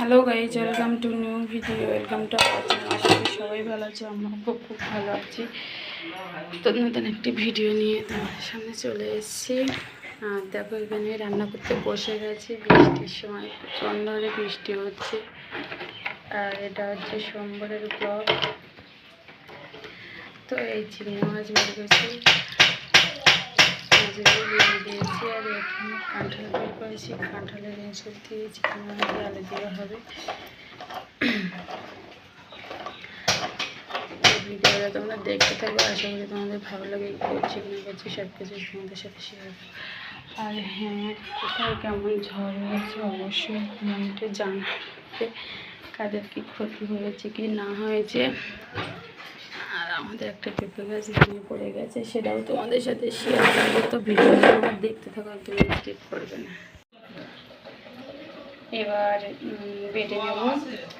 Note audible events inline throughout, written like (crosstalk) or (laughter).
Hello guys welcome to new video welcome to আশা করি সবাই ভালো আছে আমরা খুব খুব ভালো আছি। তো নতুন একটি ভিডিও নিয়ে তোমাদের সামনে চলে এসেছি। আর দেখো এখানে রান্না করতে বসে গেছি, বৃষ্টির সময় প্রচণ্ড বৃষ্টি হচ্ছে। আর এটা হচ্ছে সোমবারের ব্লগ তো এই চিংড়ি মাছ মাছগুলো দিয়ে দিয়েছি আর এখানে কাঁঠাল বের করেছি। কাঁঠালের এঁচড় দিয়ে চিকেন মাছ আলু হবে। ভিডিওটা তোমরা দেখতে থাকো, আশা করি তোমাদের ভালো লাগে, করছি না করছি সব কিছু তোমাদের সাথে শেয়ার আর হ্যাঁ কোথায় কেমন ঝড় হয়েছে অবশ্যই কমেন্টে জানাবে, কাদের কি ক্ষতি হয়েছে, কি না হয়েছে। আমাদের একটা পেঁপে গাছ ভেঙে পড়ে গেছে, সেটাও তোমাদের সাথে শেয়ার করব। তো ভিডিও দেখতে থাকো তুমি স্কিপ করবে না। এবার বেটে নেব।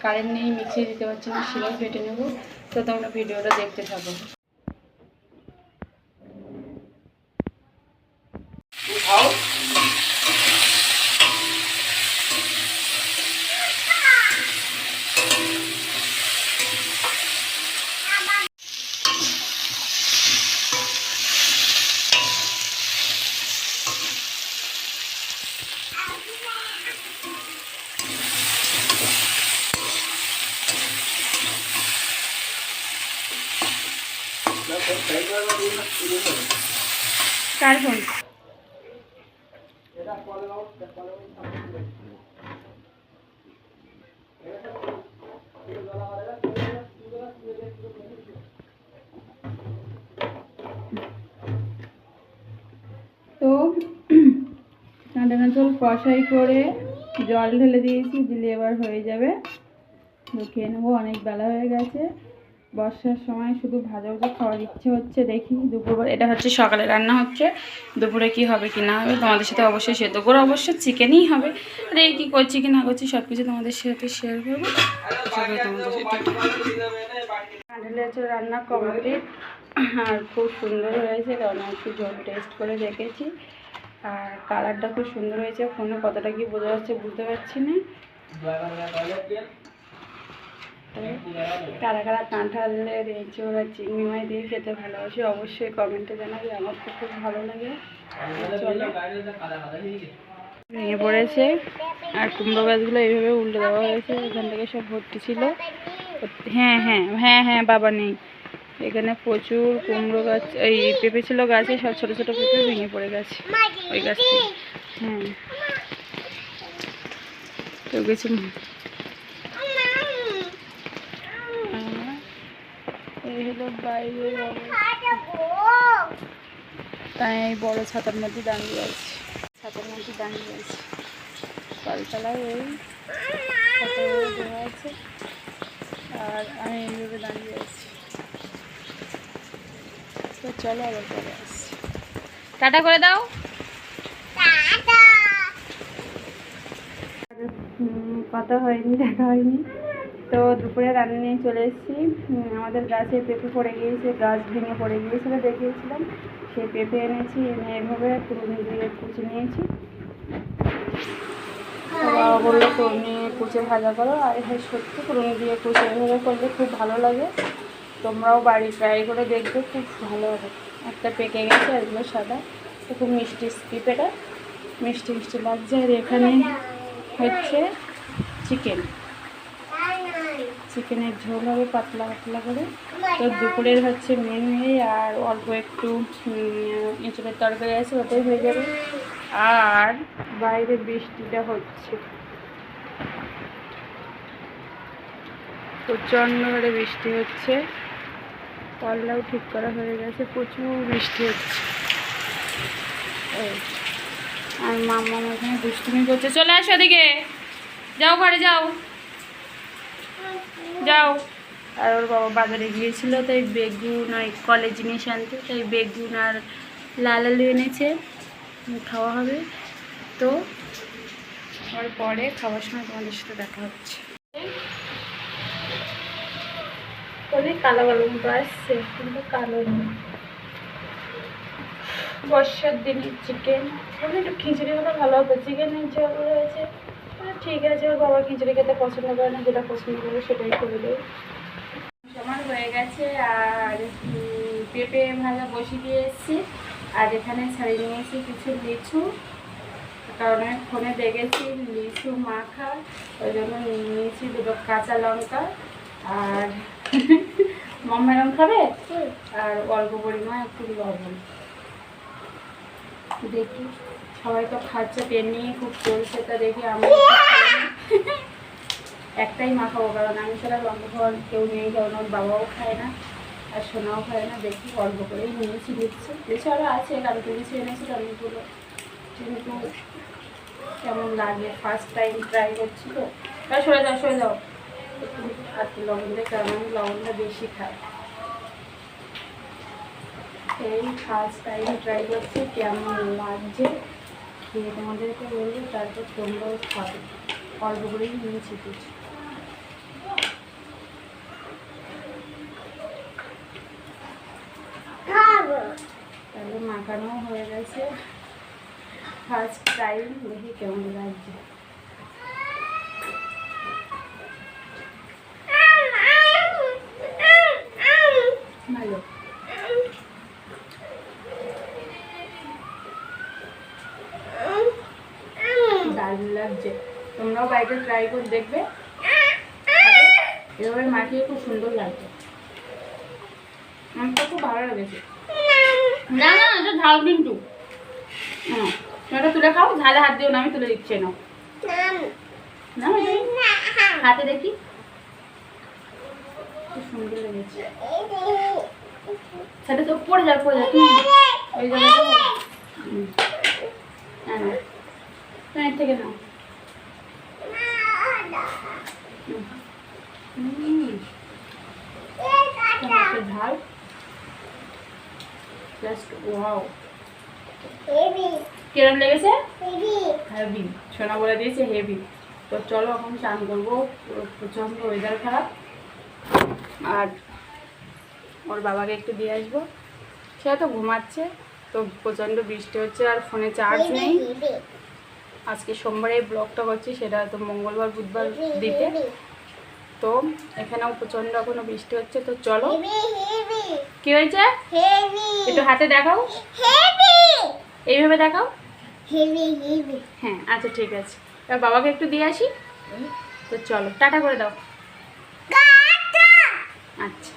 কারেন্ট নেই মিক্সি দিতে পারছি না সেটাও বেটে নেব। তো তোমরা ভিডিওটা দেখতে থাকো। তো কাঁটা কাঁচল কষাই করে জল ঢেলে দিয়েছি, দিলে এবার হয়ে যাবে। খেয়ে নেব, অনেক বেলা হয়ে গেছে। বর্ষার সময় শুধু ভাজা ভাজা খাওয়ার ইচ্ছে হচ্ছে দেখি। দুপুর এটা হচ্ছে সকালে রান্না হচ্ছে। দুপুরে কি হবে কি না হবে তোমাদের সাথে অবশ্যই সে দুপুরে অবশ্য চিকেনই হবে। আর এই কী করছি কি না করছি সব কিছু তোমাদের সাথে শেয়ার করব রান্না কমপ্লিট আর খুব সুন্দর হয়েছে, কারণ একটু জল টেস্ট করে দেখেছি। আর কালারটা খুব সুন্দর হয়েছে। ফোনে কতটা কি বোঝা যাচ্ছে বুঝতে পারছি না। কারা কারা কাঁঠালের এঁচড় আর চিংড়ি মাছ দিয়ে খেতে ভালোবাসি, অবশ্যই কমেন্টে জানাবে। আমার তো খুব ভালো লাগে। ভেঙে পড়েছে। আর কুমড়ো গাছগুলো এইভাবে উল্টে দেওয়া হয়েছে। এখান থেকে সব ভর্তি ছিল। হ্যাঁ হ্যাঁ হ্যাঁ হ্যাঁ বাবা নেই। এখানে প্রচুর কুমড়ো গাছ, এই পেঁপে ছিল গাছে সব ছোটো ছোটো পেঁপে ভেঙে পড়ে গেছে। ওই গাছ হ্যাঁ। তো কিছু হ্যাঁ, অবস্থা। তাই বড় ছাতার মধ্যে দাঁড়িয়ে আছি। ছাতার মধ্যে দাঁড়িয়ে আছি। কলতলায় এই ছাতা দেওয়া আছে। আর আমি এইভাবে দাঁড়িয়ে আছি। তো চলো আবার পরে আসছি টাটা করে দাও। কথা হয়নি দেখা হয়নি। তো দুপুরে রান্না নিয়ে চলে এসেছি। আমাদের গাছে পেঁপে পড়ে গিয়েছে গাছ ভেঙে পড়ে গিয়েছিল দেখিয়েছিলাম। সেই পেঁপে এনেছি এনে এভাবে পুরুনি দিয়ে কুচি নিয়েছি। বাবা বলল পুরুনি কুচে ভাজা করো। আর হ্যাঁ সত্যি পুরুনি দিয়ে কুচে এভাবে করলে খুব ভালো লাগে। তোমরাও বাড়ি ট্রাই করে দেখবে খুব ভালো হবে। একটা পেকে গেছে এগুলো সাদা। তো খুব মিষ্টি পেঁপেটা মিষ্টি মিষ্টি লাগছে। আর এখানে হচ্ছে চিকেন। চিকেনের ঝোল হবে পাতলা পাতলা করে। তো দুপুরের হচ্ছে মেনু এই আর অল্প একটু এঁচড়ের তরকারি আছে, ওটাই হয়ে যাবে। আর বাইরে বৃষ্টিটা হচ্ছে। প্রচণ্ড হারে বৃষ্টি হচ্ছে। কলটাও ঠিক করা হয়ে গেছে, প্রচুর বৃষ্টি হচ্ছে। আর মামা এখানে দুষ্টুমি করছে চলে আসো ওদিকে যাও ঘরে, যাও। যাও। আর ওর বাবা বাজারে গিয়েছিল, তাই বেগুন ওই কলেজ জিনিস আনতে, তাই বেগুন আর লাল আলু এনেছে। খাওয়া হবে। তো আর পরে খাওয়ার সময় তোমাদের সাথে দেখা হচ্ছে। ওই কালো কালো মতো আসছে, কিন্তু কালো বর্ষার দিনে চিকেন একটু খিচুড়ি হলে ভালো হতো চিকেন ঝোল রয়েছে। ঠিক আছে ওর বাবা খিচুড়ি খেতে পছন্দ করে না যেটা পছন্দ করে সেটাই করে দেয়। সমান হয়ে গেছে আর পেঁপে ভাজা বসিয়ে দিয়ে এসেছি আর এখানে ছাড়িয়ে নিয়েছি কিছু লিচু কারণ আমি ফোনে দেখেছি লিচু মাখা ওই জন্য নিয়েছি দুটো কাঁচা লঙ্কা আর (laughs) মম্মেরম খাবে? আর অল্প পরিমাণ একটু লবণ। দেখি। সবাই তো খাচ্ছে পেন নিয়ে খুব চলছে, তা দেখি আমি। একটাই মা খাব, কারণ আমি ছাড়া লঙ্কা খাওয়ার কেউ নেই, কারণ ওর বাবাও খায় না, আর সোনাও খায় না, দেখি অল্প করেই নিয়েছি, দিচ্ছি। এছাড়া আছে কালকে কিছু এনেছি অনেকগুলো কিন্তু কেমন লাগে? ফার্স্ট টাইম ট্রাই করছি তো। তাই সরে যাও সরে যাও। আর কি, লবণ দিয়ে কারণ আমি লবণটা বেশি খাই। এই ফার্স্ট টাইম ট্রাই করছি, কেমন লাগছে? খেয়ে তোমাদেরকে বলব তারপর তোমরাও খাবে অল্প করেই নিয়েছি কিছু তাহলে মাখানো হয়ে গেছে। ফার্স্ট টাইম দেখি কেমন লাগছে ভালো দারুণ লাগছে তোমরাও ট্রাই করে দেখবে। খাবে। এভাবে মাখিয়ে খুব সুন্দর লাগছে। আমার তো খুব ভালো লেগেছে। না না এটা ঝাল কিন্তু। এটা তুলে খাও ঝালে হাত দিও না আমি তুলে দিচ্ছি না না হাতে দেখি। খুব সুন্দর লেগেছে। সেটা তো পড়ে যাবে পড়ে যাবে তুমি ওই জায়গাটা থেকে নাও। জাস্ট ওয়াও কিরম লেগেছে? হেভি সোনা বলে দিয়েছে হেভি তো চলো এখন চান করব। পুরো প্রচণ্ড ওয়েদার খারাপ। আর ওর বাবাকে একটু দিয়ে আসব। সে তো ঘুমাচ্ছে তো প্রচণ্ড বৃষ্টি হচ্ছে আর ফোনে চার্জ নেই। আজকে সোমবারে ব্লগটা করছি সেটা তো মঙ্গলবার বুধবার দিতে। তো এখানেও প্রচণ্ড এখনও বৃষ্টি হচ্ছে তো চলো। কি হয়েছে? একটু হাতে দেখাও। এইভাবে দেখাও। হ্যাঁ আচ্ছা ঠিক আছে। এবার বাবাকে একটু দিয়ে আসি। তো চলো টাটা করে দাও। আচ্ছা।